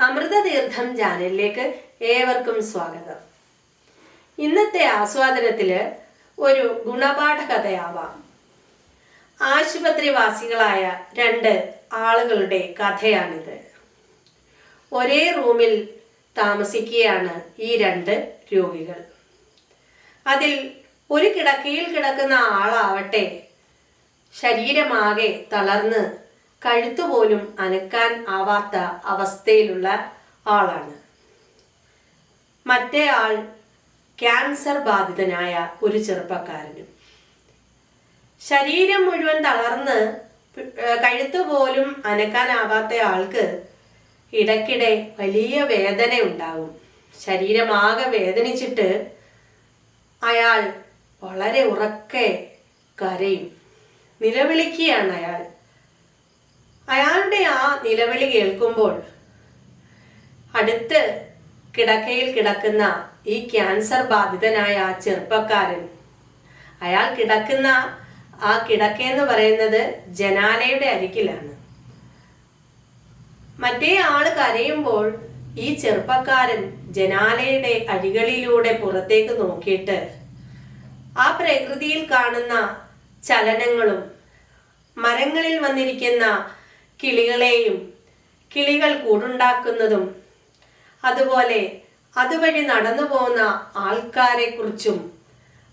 അമൃതതീർത്ഥം ചാനലിലേക്ക് ഏവർക്കും സ്വാഗതം. ഇന്നത്തെ ആസ്വാദനത്തിൽ ഒരു ഗുണപാഠ കഥയാവാം ആശുപത്രിവാസികളായ രണ്ട് ആളുകളുടെ കഥയാണിത്. ഒരേ റൂമിൽ താമസിക്കുകയാണ് ഈ രണ്ട് രോഗികൾ. അതിൽ ഒരു കിടക്കയിൽ കിടക്കുന്ന ആളാവട്ടെ ശരീരമാകെ തളർന്ന് കഴുത്തുപോലും അനക്കാൻ ആവാത്ത അവസ്ഥയിലുള്ള ആളാണ്. മറ്റേ ആൾ ക്യാൻസർ ബാധിതനായ ഒരു ചെറുപ്പക്കാരനും. ശരീരം മുഴുവൻ തളർന്ന് കഴുത്ത് പോലും അനക്കാനാവാത്ത ആൾക്ക് ഇടയ്ക്കിടെ വലിയ വേദന ഉണ്ടാവും. ശരീരമാകെ വേദനിച്ചിട്ട് അയാൾ വളരെ ഉറക്കെ കരയും. നിലവിളിക്കുകയാണ് അയാൾ. അയാളുടെ ആ നിലവിളി കേൾക്കുമ്പോൾ അടുത്ത് കിടക്കയിൽ കിടക്കുന്ന ഈ ക്യാൻസർ ബാധിതനായ ആ ചെറുപ്പക്കാരൻ അയാൾ കിടക്കുന്ന ആ കിടക്കയെന്ന് പറയുന്നത് ജനാലയുടെ അരികിലാണ്. മറ്റേ ആൾ കരയുമ്പോൾ ഈ ചെറുപ്പക്കാരൻ ജനാലയുടെ അരികളിലൂടെ പുറത്തേക്ക് നോക്കിയിട്ട് ആ പ്രകൃതിയിൽ കാണുന്ന ചലനങ്ങളും മരങ്ങളിൽ വന്നിരിക്കുന്ന കിളികളെയും കിളികൾ കൂടുണ്ടാക്കുന്നതും അതുപോലെ അതുവഴി നടന്നു പോകുന്ന ആൾക്കാരെ കുറിച്ചും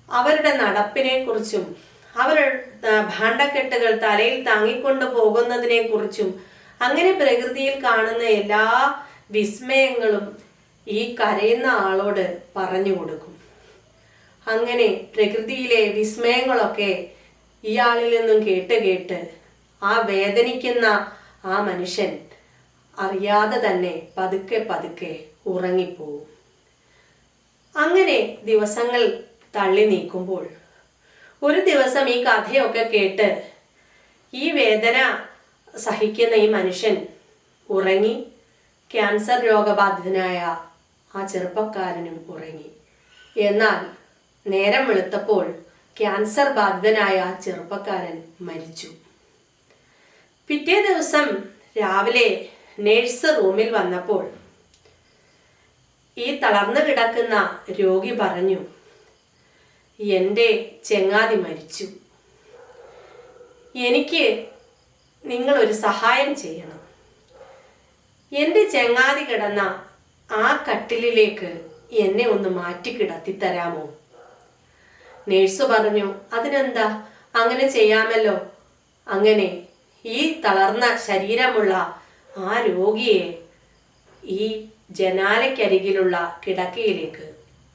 അവരുടെ നടപ്പിനെ കുറിച്ചും അവരുടെ ഭാണ്ഡക്കെട്ടുകൾ തലയിൽ താങ്ങിക്കൊണ്ട് പോകുന്നതിനെ കുറിച്ചും അങ്ങനെ പ്രകൃതിയിൽ കാണുന്ന എല്ലാ വിസ്മയങ്ങളും ഈ കരയുന്ന ആളോട് പറഞ്ഞു കൊടുക്കും. അങ്ങനെ പ്രകൃതിയിലെ വിസ്മയങ്ങളൊക്കെ ഇയാളിൽ നിന്നും കേട്ട് കേട്ട് ആ വേദനിക്കുന്ന ആ മനുഷ്യൻ അറിയാതെ തന്നെ പതുക്കെ പതുക്കെ ഉറങ്ങിപ്പോവും. അങ്ങനെ ദിവസങ്ങൾ തള്ളി നീക്കുമ്പോൾ ഒരു ദിവസം ഈ കഥയൊക്കെ കേട്ട് ഈ വേദന സഹിക്കുന്ന ഈ മനുഷ്യൻ ഉറങ്ങി. ക്യാൻസർ രോഗബാധിതനായ ആ ചെറുപ്പക്കാരനും ഉറങ്ങി. എന്നാൽ നേരം വെളുത്തപ്പോൾ ക്യാൻസർ ബാധിതനായ ആ ചെറുപ്പക്കാരൻ മരിച്ചു. പിറ്റേ ദിവസം രാവിലെ നേഴ്സ് റൂമിൽ വന്നപ്പോൾ ഈ തളർന്നു കിടക്കുന്ന രോഗി പറഞ്ഞു എന്റെ ചെങ്ങാതി മരിച്ചു. എനിക്ക് നിങ്ങളൊരു സഹായം ചെയ്യണം. എന്റെ ചെങ്ങാതി കിടന്ന ആ കട്ടിലിലേക്ക് എന്നെ ഒന്ന് മാറ്റി കിടത്തി തരാമോ? നേഴ്സ് പറഞ്ഞു അതിനെന്താ? അങ്ങനെ ചെയ്യാമല്ലോ. അങ്ങനെ ഈ തളർന്ന ശരീരമുള്ള ആ രോഗിയെ ഈ ജനാലയ്ക്കരികിലുള്ള കിടക്കയിലേക്ക്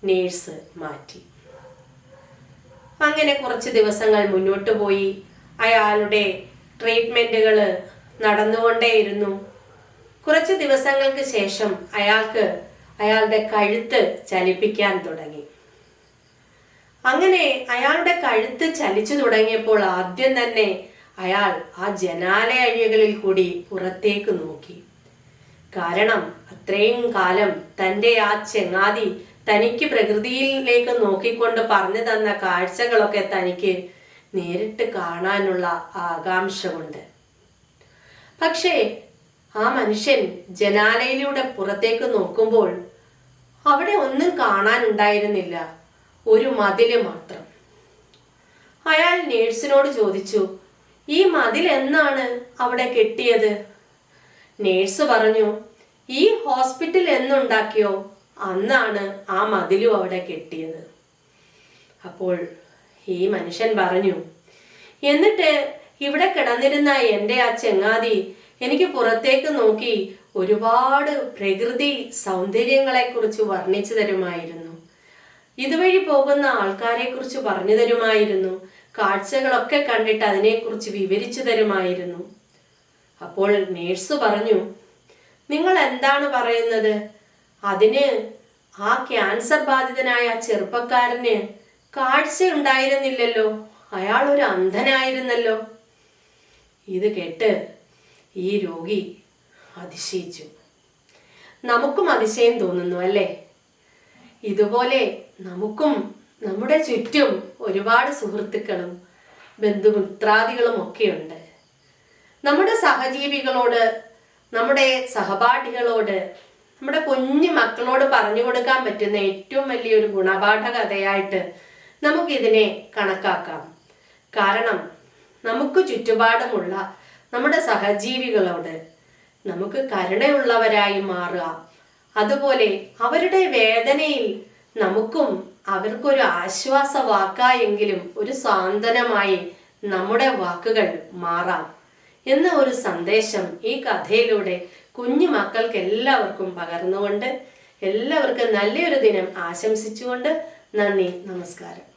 നേഴ്സ് മാറ്റി. അങ്ങനെ കുറച്ച് ദിവസങ്ങൾ മുന്നോട്ട് പോയി. അയാളുടെ ട്രീറ്റ്മെന്റുകൾ നടന്നുകൊണ്ടേയിരുന്നു. കുറച്ച് ദിവസങ്ങൾക്ക് ശേഷം അയാൾക്ക് അയാളുടെ കഴുത്ത് ചലിപ്പിക്കാൻ തുടങ്ങി. അങ്ങനെ അയാളുടെ കഴുത്ത് ചലിച്ചു തുടങ്ങിയപ്പോൾ ആദ്യം തന്നെ അയാൾ ആ ജനാലയഴികളിൽ കൂടി പുറത്തേക്ക് നോക്കി. കാരണം അത്രയും കാലം തന്റെ ആ ചെങ്ങാതി തനിക്ക് പ്രകൃതിയിലേക്ക് നോക്കിക്കൊണ്ട് പറഞ്ഞു തന്ന കാഴ്ചകളൊക്കെ തനിക്ക് നേരിട്ട് കാണാനുള്ള ആകാംക്ഷ കൊണ്ട് പക്ഷേ ആ മനുഷ്യൻ ജനാലയിലൂടെ പുറത്തേക്ക് നോക്കുമ്പോൾ അവിടെ ഒന്നും കാണാനുണ്ടായിരുന്നില്ല ഒരു മതിൽ മാത്രം. അയാൾ നേഴ്സിനോട് ചോദിച്ചു ഈ മതിൽ എന്നാണ് അവിടെ കെട്ടിയത്? നേഴ്സ് പറഞ്ഞു ഈ ഹോസ്പിറ്റൽ എന്നുണ്ടാക്കിയോ? അന്നാണ് ആ മതിലും അവിടെ കെട്ടിയത്. അപ്പോൾ ഈ മനുഷ്യൻ പറഞ്ഞു എന്നിട്ട് ഇവിടെ കിടന്നിരുന്ന എന്റെ ആ ചെങ്ങാതി എനിക്ക് പുറത്തേക്ക് നോക്കി ഒരുപാട് പ്രകൃതി സൗന്ദര്യങ്ങളെ കുറിച്ച് വർണിച്ചു തരുമായിരുന്നു. ഇതുവഴി പോകുന്ന ആൾക്കാരെ കുറിച്ച് പറഞ്ഞു തരുമായിരുന്നു. കാഴ്ചകളൊക്കെ കണ്ടിട്ട് അതിനെക്കുറിച്ച് വിവരിച്ചു തരുമായിരുന്നു. അപ്പോൾ നേഴ്സ് പറഞ്ഞു നിങ്ങൾ എന്താണ് പറയുന്നത്? അതിന് ആ ക്യാൻസർ ബാധിതനായ ചെറുപ്പക്കാരന് കാഴ്ച ഉണ്ടായിരുന്നില്ലല്ലോ. അയാൾ ഒരു അന്ധനായിരുന്നല്ലോ. ഇത് കേട്ട് ഈ രോഗി അതിശയിച്ചു. നമുക്കും അതിശയം തോന്നുന്നു അല്ലേ? ഇതുപോലെ നമുക്കും നമ്മുടെ ചുറ്റും ഒരുപാട് സുഹൃത്തുക്കളും ബന്ധുമിത്രാദികളും ഒക്കെയുണ്ട്. നമ്മുടെ സഹജീവികളോട് നമ്മുടെ സഹപാഠികളോട് നമ്മുടെ കുഞ്ഞു മക്കളോട് പറഞ്ഞു കൊടുക്കാൻ പറ്റുന്ന ഏറ്റവും വലിയൊരു ഗുണപാഠ കഥയായിട്ട് നമുക്കിതിനെ കണക്കാക്കാം. കാരണം നമുക്ക് ചുറ്റുപാടുമുള്ള നമ്മുടെ സഹജീവികളോട് നമുക്ക് കരുണയുള്ളവരായി മാറുക. അതുപോലെ അവരുടെ വേദനയിൽ നമുക്കും അവർക്കൊരു ആശ്വാസ വാക്കായെങ്കിലും ഒരു സാന്ത്വനമായി നമ്മുടെ വാക്കുകൾ മാറാം എന്ന ഒരു സന്ദേശം ഈ കഥയിലൂടെ കുഞ്ഞു മക്കൾക്ക് എല്ലാവർക്കും പകർന്നുകൊണ്ട് എല്ലാവർക്കും നല്ലൊരു ദിനം ആശംസിച്ചുകൊണ്ട് നന്ദി നമസ്കാരം.